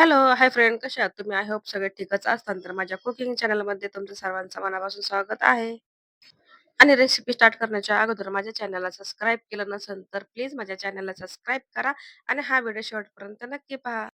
Hello, hi friend कशा आहात तुम्ही? आय होप सगळे ठीकच असताल. तर माझ्या कुकिंग चॅनलमध्ये तुमचं सर्वांचं मनापासून स्वागत आहे. आणि रेसिपी स्टार्ट करण्याच्या अगोदर माझ्या चॅनलला सबस्क्राईब केलं नसेल, तर प्लीज माझ्या चॅनलला सबस्क्राईब करा आणि हा व्हिडिओ शेवटपर्यंत नक्की पहा.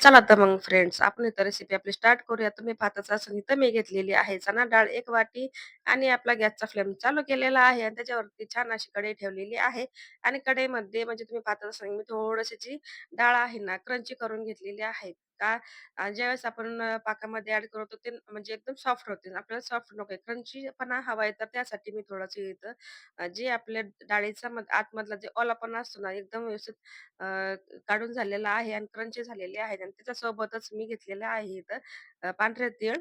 चला तर मग फ्रेंड्स, आपण इथं रेसिपी आपली स्टार्ट करूया. तुम्ही भाताचा असून इथं मी घेतलेली आहे चणा डाळ एक वाटी आणि आपला गॅसचा फ्लेम चालू केलेला आहे आणि त्याच्यावरती छान अशी कढई ठेवलेली आहे आणि कढईमध्ये म्हणजे तुम्ही भाताचा संग मी थोडीशी जी डाळ आहे ना क्रंची करून घेतलेली आहे. का अ, ज्यावेळेस आपण अ, पाकामध्ये ऍड करतो ते म्हणजे एकदम सॉफ्ट होते. आपल्याला सॉफ्ट नको आहे क्रंचीपणा हवा आहे, तर त्यासाठी मी थोडंसं इथं अ, जे आपल्या डाळीचा मध आतमधला जे ओलापणा असतो ना, एकदम व्यवस्थित अ, काढून झालेला आहे आणि क्रंची झालेली आहे आणि त्याच्यासोबतच मी घेतलेलं आहे इथं अ, पांढरे तीळ.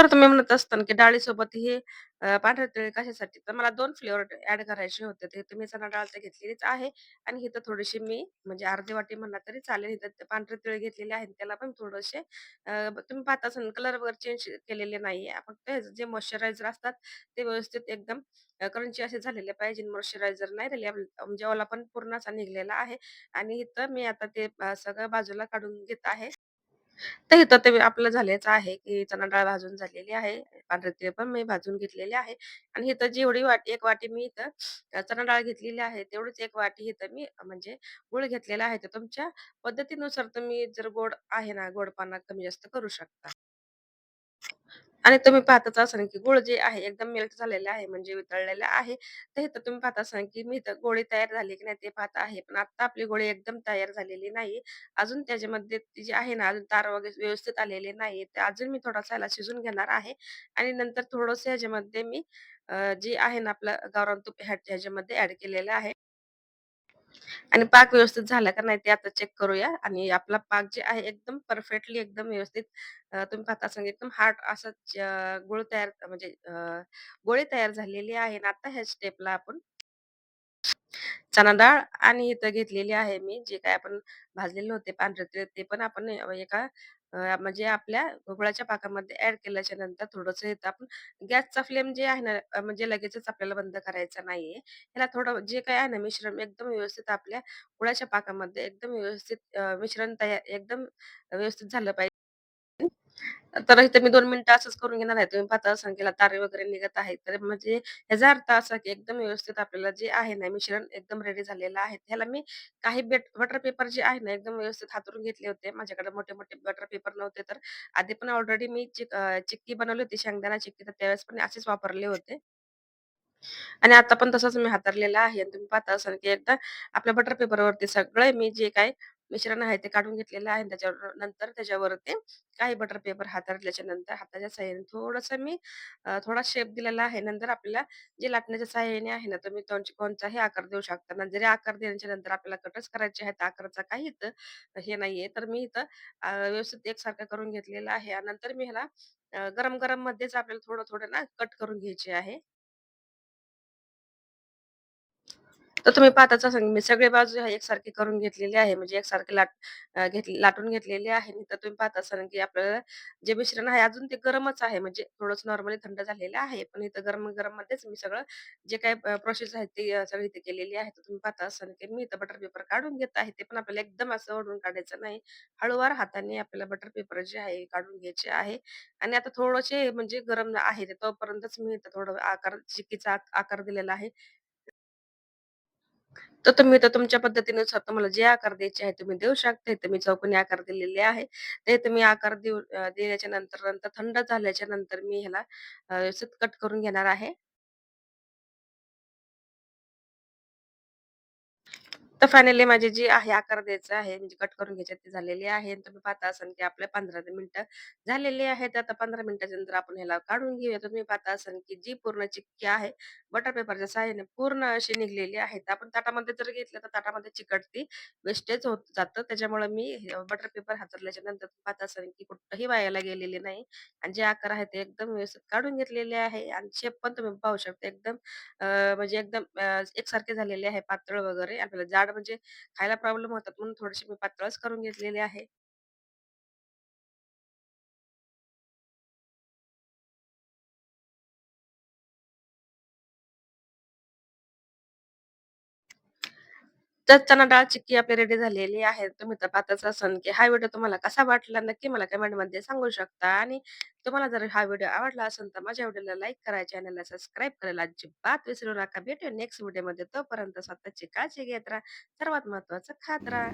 तर तुम्ही म्हणत असताना की डाळीसोबत हे अ, पांढरे तिळ कशासाठी? तर मला 2 फ्लेवर ॲड करायचे होते. ते तुम्ही चणा डाळ तर घेतलेलीच आहे आणि इथं थोडीशी मी म्हणजे अर्धी वाटी म्हणला तरी चालेल. इथं पांढरे तिळ घेतलेले आहेत. त्याला पण थोडेसे अ, तुम्ही पाहत असाल कलर वगैरे चेंज केलेले नाहीये. फक्त जे मॉइश्चरायझर असतात ते व्यवस्थित एकदम अ, क्रंची असे झालेले पाहिजे. मॉइश्चरायझर नाही राहिले म्हणजे ओलापण पूर्ण असा निघालेला आहे आणि इथं मी आता ते अ, सगळं बाजूला काढून घेत आहे. तर इथं ते आपलं झालेच आहे, की चणा डाळ भाजून झालेली आहे. पांढरे तीळ पण मी भाजून घेतलेले आहे आणि इथं जेवढी वाटी 1 वाटी मी इथं अ, चणा डाळ घेतलेली आहे, तेवढीच 1 वाटी इथं मी म्हणजे गूळ घेतलेला आहे. तर तुमच्या पद्धतीनुसार तुम्ही जर गोड आहे ना, गोडपणा कमी जास्त करू शकता. आणि तुम्ही पाहतच असाल, की गूळ जे आहे एकदम मेल्ट झालेलं आहे म्हणजे वितळलेलं आहे. तर इथं तुम्ही पाहत असाल, की मी इथं गोळी तयार झाली की नाही ते पाहत आहे. पण आता आपली गोळी एकदम तयार झालेली नाही. अजून त्याच्यामध्ये ती जी आहे ना, अजून तार वगैरे व्यवस्थित आलेले नाही. तर अजून मी थोडासा याला शिजून घेणार आहे आणि नंतर थोडस ह्याच्यामध्ये मी जे आहे ना आपलं गावरान तूप ह्या ह्याच्यामध्ये ऍड केलेलं आहे. आणि पाक व्यवस्थित झाला का नाही ते आता चेक करूया. आणि आपला पाक जे आहे एकदम परफेक्टली एकदम व्यवस्थित अ, तुम्ही पाहता असाल एकदम हार्ड असा च तयार म्हणजे अ, गोळी तयार झालेली आहे. आणि आता ह्या स्टेपला आपण चणा डाळ आणि इथं घेतलेली आहे मी जे काय आपण भाजलेले होते पांढरे तीळ ते पण आपण एका अ, म्हणजे आपल्या गुळाच्या पाकामध्ये ऍड केल्याच्यानंतर थोडंसं इथं आपण गॅसचा फ्लेम जे आहे ना अ, म्हणजे लगेचच आपल्याला बंद करायचा नाहीये. ह्याला थोडं जे काही आहे ना मिश्रण एकदम व्यवस्थित आपल्या गुळाच्या पाकामध्ये एकदम व्यवस्थित अ, मिश्रण तयार एकदम व्यवस्थित झालं पाहिजे. तर इथे मी 2 मिनिटं असंच करून घेणार आहे. तुम्ही पाहता संख्येला तारे वगैरे निघत आहेत. तर म्हणजे याचा अर्थ असा की एकदम व्यवस्थित आपल्याला जे आहे ना मिश्रण एकदम रेडी झालेलं आहे. ह्याला मी काही बेट बटर पेपर जे आहे ना एकदम व्यवस्थित हातरून घेतले होते. माझ्याकडे मोठे-मोठे बटर पेपर नव्हते. तर आधी पण ऑलरेडी मी चिक अ, चिक्की बनवली होती शेंगदाणा चिक्की. तर त्यावेळेस पण असेच वापरले होते. आणि आता पण तसंच मी हातरलेलं आहे आणि तुम्ही पाहता असाल, की एकदा आपल्या बटर पेपरवरती सगळे मी जे काही मिश्रण आहे ते काढून घेतलेलं आहे. त्याच्यावर नंतर त्याच्यावर ते काही बटर पेपर हाताळल्याच्या नंतर हाताच्या साह्याने थोडंसं मी अ, थोडा शेप दिलेला आहे. नंतर आपल्याला जे लाटण्याच्या साह्याने आहे ना, तुम्ही कोणची कोणताही आकार देऊ शकता ना. जरी आकार दिल्याच्या नंतर आपल्याला कटच करायचे आहेत, आकाराचा काही इथं हे नाहीये. तर मी इथं अ, व्यवस्थित एकसारखं करून घेतलेलं आहे आणि नंतर मी ह्याला अ, गरम मध्येच आपल्याला थोडं-थोडं ना कट करून घ्यायचे आहे. तर तुम्ही पाहताच असाल मी सगळे बाजू ह्या एकसारखी करून घेतलेली आहे. म्हणजे एकसारखी लाट अ, घेतली लाटून घेतलेली आहे. तर तुम्ही पाहत असाल की आपल्याला जे मिश्रण आहे अजून ते गरमच आहे. म्हणजे थोडंसं नॉर्मली थंड झालेलं आहे. पण इथं गरम गरम मध्येच मी सगळं जे काही प्रोसेस आहे ते सगळं सगळी इथे केलेली आहे. तर तुम्ही पाहता असाल की मी इथं बटर पेपर काढून घेत आहे. ते पण आपल्याला एकदम असं ओढून काढायचं नाही. हळूवार हाताने आपल्याला बटर पेपर जे आहे काढून घ्यायचे आहे. आणि आता थोडेसे म्हणजे गरम आहे तोपर्यंतच मी इथं थोडं आकार चिक्कीचा आकार दिलेला आहे. तर तुम्ही तर तुमच्या पद्धतीनुसार तुम्हाला जे आकार द्यायचे आहे तुम्ही देऊ शकता. इथे मी चौकोनी आकार दिलेले आहे. ते तुम्ही आकार देऊ अ, दिल्याच्या नंतर नंतर थंड झाल्याच्यानंतर मी ह्याला अ, व्यवस्थित कट करून घेणार आहे. तर फायनली माझे जी आहे आकार द्यायचा आहे म्हणजे कट करून घ्यायचे ते झालेली आहे. आणि तुम्ही पाहता असाल की आपले पंधरा मिनिटं झालेली आहेत. आता 15 मिनिटाच्या नंतर आपण ह्याला काढून घेऊया. तुम्ही पाहता असाल की जी पूर्ण चिक्की आहे बटर पेपरच्या सहाय्याने पूर्ण अशी निघलेली आहे. तर आपण ताटामध्ये जर घेतलं तर ताटामध्ये चिकटते, वेस्टेज होत जातं. त्याच्यामुळे मी बटर पेपर हातरल्याच्या नंतर पाहता असाल की कुठंही वायाला गेलेली नाही आणि जे आकार आहे ते एकदम व्यवस्थित काढून घेतलेले आहे आणि शेप पण तुम्ही पाहू शकता एकदम अ, म्हणजे एकदम एकसारखे झालेले आहे पातळ वगैरे. आपल्याला जाड म्हणजे खायला प्रॉब्लेम होतात म्हणून थोडेसे मी पातळच करून घेतलेले आहे. तर चना डाळ चिक्की आपली रेडी झालेली आहे. तुम्ही तपासतच असाल की हा व्हिडिओ तुम्हाला कसा वाटला नक्की मला कमेंटमध्ये सांगू शकता आणि तुम्हाला जर हा व्हिडिओ आवडला असेल तर माझ्या व्हिडिओला लाईक करा, चॅनलला सबस्क्राईब करायला अजिबात विसरू नका. भेटू नेक्स्ट व्हिडिओमध्ये. तोपर्यंत स्वतःची काळजी घेत राहा. सर्वात महत्त्वाचं खात राहा.